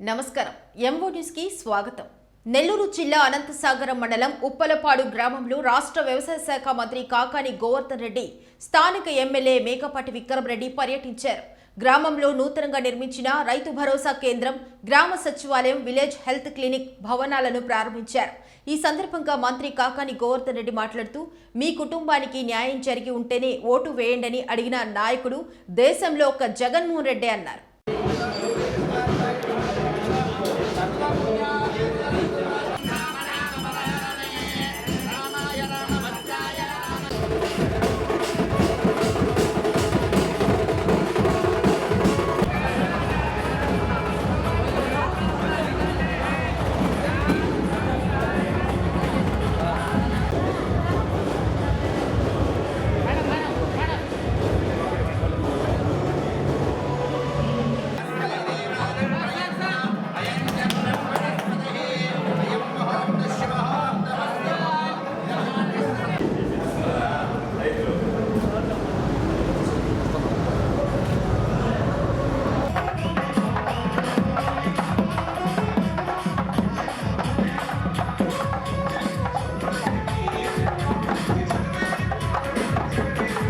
నమస్కారం. ఎంఓ న్యూస్కి స్వాగతం. నెల్లూరు జిల్లా అనంతసాగరం మండలం ఉప్పలపాడు గ్రామంలో రాష్ట్ర వ్యవసాయ శాఖ మంత్రి కాకాని గోవర్ధన్ రెడ్డి స్థానిక ఎమ్మెల్యే మేకపాటి విక్రమరెడ్డి పర్యటించారు. గ్రామంలో నూతనంగా నిర్మించిన రైతు భరోసా కేంద్రం గ్రామ సచివాలయం విలేజ్ హెల్త్ క్లినిక్ భవనాలను ప్రారంభించారు. ఈ సందర్భంగా మంత్రి కాకాని గోవర్ధన్ రెడ్డి మాట్లాడుతూ మీ కుటుంబానికి న్యాయం జరిగి ఉంటేనే ఓటు వేయండని అడిగిన నాయకుడు దేశంలో ఒక జగన్మోహన్ రెడ్డి అన్నారు.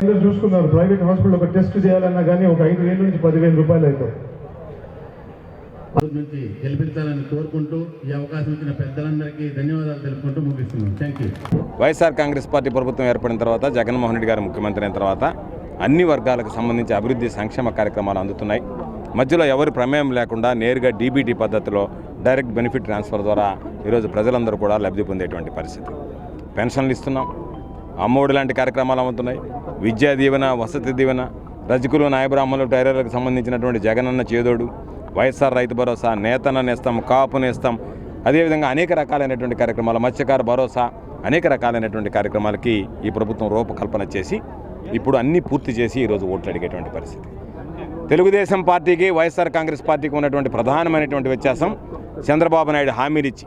అందరూ చూసుకున్నారు. ప్రైవేట్ హాస్పిటల్ ఒక టెస్ట్ చేయాలన్నా కానీ ఒక ఐదు వేల నుంచి పదివేల రూపాయలు అవుతాయి. నుంచి గెలిపించాలని కోరుకుంటూ ఈ అవకాశం ఇచ్చిన పెద్దలందరికీ ధన్యవాదాలు తెలుపుకుంటూ ముగిస్తున్నాం. Thank you YSR Congress party ప్రభుత్వం ఏర్పడిన తర్వాత జగన్మోహన్ రెడ్డి గారు ముఖ్యమంత్రి అయిన తర్వాత అన్ని వర్గాలకు సంబంధించి అభివృద్ధి సంక్షేమ కార్యక్రమాలు అందుతున్నాయి. మధ్యలో ఎవరి ప్రమేయం లేకుండా నేరుగా డీబీటీ పద్ధతిలో డైరెక్ట్ బెనిఫిట్ ట్రాన్స్ఫర్ ద్వారా ఈరోజు ప్రజలందరూ కూడా లబ్ధి పొందేటువంటి పరిస్థితి. పెన్షన్లు ఇస్తున్నాం. అమ్మఒడి లాంటి కార్యక్రమాలు అమ్ముతున్నాయి. విద్యా దీవెన వసతి దీవెన రజకులు నాయబ్రాహ్మణులు టైలర్లకు సంబంధించినటువంటి జగనన్న చేదోడు వైఎస్ఆర్ రైతు భరోసా నేతన నేస్తాం కాపు నేస్తాం అదేవిధంగా అనేక రకాలైనటువంటి కార్యక్రమాలు మత్స్యకార భరోసా అనేక రకాలైనటువంటి కార్యక్రమాలకి ఈ ప్రభుత్వం రూపకల్పన చేసి ఇప్పుడు అన్నీ పూర్తి చేసి ఈరోజు ఓట్లు అడిగేటువంటి పరిస్థితి. తెలుగుదేశం పార్టీకి వైఎస్ఆర్ కాంగ్రెస్ పార్టీకి ఉన్నటువంటి ప్రధానమైనటువంటి వ్యత్యాసం చంద్రబాబు నాయుడు హామీలిచ్చి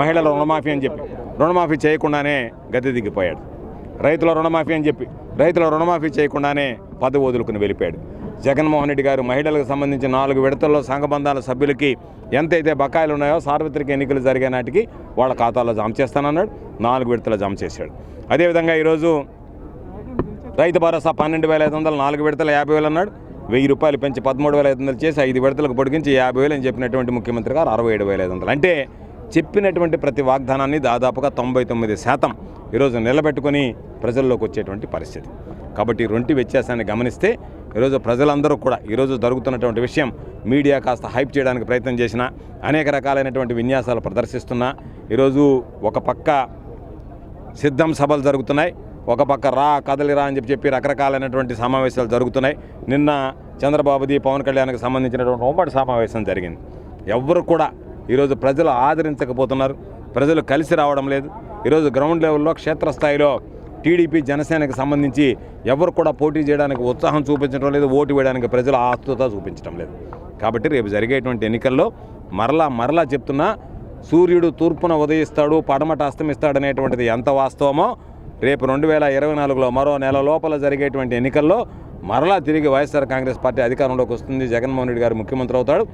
మహిళల రుణమాఫీ అని చెప్పి రుణమాఫీ చేయకుండానే గద్దె దిగిపోయాడు. రైతుల రుణమాఫీ అని చెప్పి రైతుల రుణమాఫీ చేయకుండానే పదవి వదులుకుని వెళ్ళిపోయాడు. జగన్మోహన్ రెడ్డి గారు మహిళలకు సంబంధించి నాలుగు విడతల్లో సంఘబంధాల సభ్యులకి ఎంతైతే బకాయిలు ఉన్నాయో సార్వత్రిక ఎన్నికలు జరిగే నాటికి వాళ్ళ ఖాతాలో జమ చేస్తానన్నాడు నాలుగు విడతలు జమ చేశాడు. అదేవిధంగా ఈరోజు రైతు భరోసా పన్నెండు వేల ఐదు వందలు నాలుగు విడతలు యాభై వేలు అన్నాడు. వెయ్యి రూపాయలు పెంచి పదమూడు వేల ఐదు వందలు చేసి ఐదు విడతలకు పొడిగించి యాభై వేలు అని చెప్పినటువంటి ముఖ్యమంత్రి గారు అరవై ఏడు వేల ఐదు వందలు. అంటే చెప్పినటువంటి ప్రతి వాగ్దానాన్ని దాదాపుగా తొంభై తొమ్మిది శాతం ఈరోజు నిలబెట్టుకొని ప్రజల్లోకి వచ్చేటువంటి పరిస్థితి. కాబట్టి రొంటి వ్యత్యాసాన్ని గమనిస్తే ఈరోజు ప్రజలందరూ కూడా ఈరోజు జరుగుతున్నటువంటి విషయం మీడియా కాస్త హైప్ చేయడానికి ప్రయత్నం చేసిన అనేక రకాలైనటువంటి విన్యాసాలు ప్రదర్శిస్తున్నా ఈరోజు ఒక పక్క సిద్ధం సభలు జరుగుతున్నాయి ఒక పక్క రా కదలిరా అని చెప్పి చెప్పి రకరకాలైనటువంటి సమావేశాలు జరుగుతున్నాయి. నిన్న చంద్రబాబుది పవన్ కళ్యాణ్కి సంబంధించినటువంటి ఉమ్మడి సమావేశం జరిగింది. ఎవ్వరు కూడా ఈరోజు ప్రజలు ఆదరించకపోతున్నారు. ప్రజలు కలిసి రావడం లేదు. ఈరోజు గ్రౌండ్ లెవెల్లో క్షేత్రస్థాయిలో టీడీపీ జనసేనకి సంబంధించి ఎవరు కూడా పోటీ చేయడానికి ఉత్సాహం చూపించడం లేదు. ఓటు వేయడానికి ప్రజలు ఆస్తుత చూపించడం లేదు. కాబట్టి రేపు జరిగేటువంటి ఎన్నికల్లో మరలా మరలా చెప్తున్నా సూర్యుడు తూర్పున ఉదయిస్తాడు పడమట అస్తమిస్తాడు అనేటువంటిది ఎంత వాస్తవమో రేపు రెండు వేల ఇరవై నాలుగులో మరో నెల లోపల జరిగేటువంటి ఎన్నికల్లో మరలా తిరిగి వైఎస్ఆర్ కాంగ్రెస్ పార్టీ అధికారంలోకి వస్తుంది. జగన్మోహన్ రెడ్డి గారు ముఖ్యమంత్రి అవుతాడు.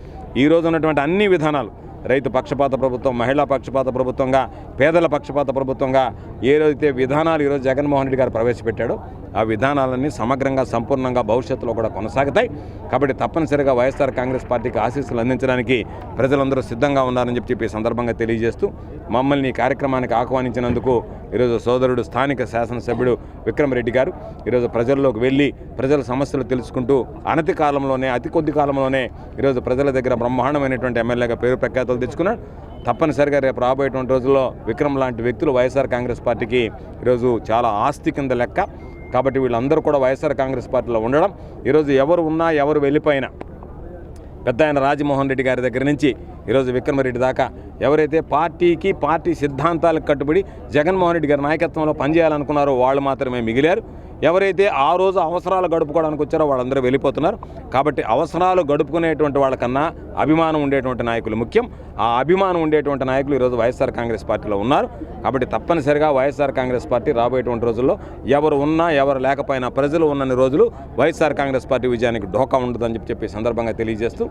ఈరోజు ఉన్నటువంటి అన్ని విధానాలు రైతు పక్షపాత ప్రభుత్వం మహిళా పక్షపాత ప్రభుత్వంగా పేదల పక్షపాత ప్రభుత్వంగా ఏదైతే విధానాలు ఈరోజు జగన్మోహన్ రెడ్డి గారు ప్రవేశపెట్టాడో ఆ విధానాలన్నీ సమగ్రంగా సంపూర్ణంగా భవిష్యత్తులో కూడా కొనసాగుతాయి. కాబట్టి తప్పనిసరిగా వైఎస్ఆర్ కాంగ్రెస్ పార్టీకి ఆశీస్సులు అందించడానికి ప్రజలందరూ సిద్ధంగా ఉన్నారని చెప్పి చెప్పి సందర్భంగా తెలియజేస్తూ మమ్మల్ని ఈ కార్యక్రమానికి ఆహ్వానించినందుకు ఈరోజు సోదరుడు స్థానిక శాసనసభ్యుడు విక్రమరెడ్డి గారు ఈరోజు ప్రజల్లోకి వెళ్ళి ప్రజల సమస్యలు తెలుసుకుంటూ అనతి కాలంలోనే అతి కొద్ది కాలంలోనే ఈరోజు ప్రజల దగ్గర బ్రహ్మాండమైనటువంటి ఎమ్మెల్యేగా పేరు ప్రఖ్యాతలు తెచ్చుకున్నాడు తప్పనిసరిగా రేపు రాబోయేటువంటి రోజుల్లో విక్రమ్ లాంటి వ్యక్తులు వైఎస్ఆర్ కాంగ్రెస్ పార్టీకి ఈరోజు చాలా ఆస్తి కింద లెక్క కాబట్టి వీళ్ళందరూ కూడా వైఎస్ఆర్ కాంగ్రెస్ పార్టీలో ఉండడం. ఈరోజు ఎవరు ఉన్నా ఎవరు వెళ్ళిపోయినా పెద్ద ఆయన రాజమోహన్ రెడ్డి గారి దగ్గర నుంచి ఈరోజు విక్రమరెడ్డి దాకా ఎవరైతే పార్టీకి పార్టీ సిద్ధాంతాలకు కట్టుబడి జగన్మోహన్ రెడ్డి గారి నాయకత్వంలో పనిచేయాలనుకున్నారో వాళ్ళు మాత్రమే మిగిలారు. ఎవరైతే ఆ రోజు అవసరాలు గడుపుకోవడానికి వచ్చారో వాళ్ళందరూ వెళ్ళిపోతున్నారు. కాబట్టి అవసరాలు గడుపుకునేటువంటి వాళ్ళకన్నా అభిమానం ఉండేటువంటి నాయకులు ముఖ్యం. ఆ అభిమానం ఉండేటువంటి నాయకులు ఈరోజు వైఎస్ఆర్ కాంగ్రెస్ పార్టీలో ఉన్నారు. కాబట్టి తప్పనిసరిగా వైఎస్ఆర్ కాంగ్రెస్ పార్టీ రాబోయేటువంటి రోజుల్లో ఎవరు ఉన్నా ఎవరు లేకపోయినా ప్రజలు ఉన్నన్ని రోజులు వైఎస్ఆర్ కాంగ్రెస్ పార్టీ విజయానికి ఢోకా ఉండదని చెప్పి చెప్పి సందర్భంగా తెలియజేస్తూ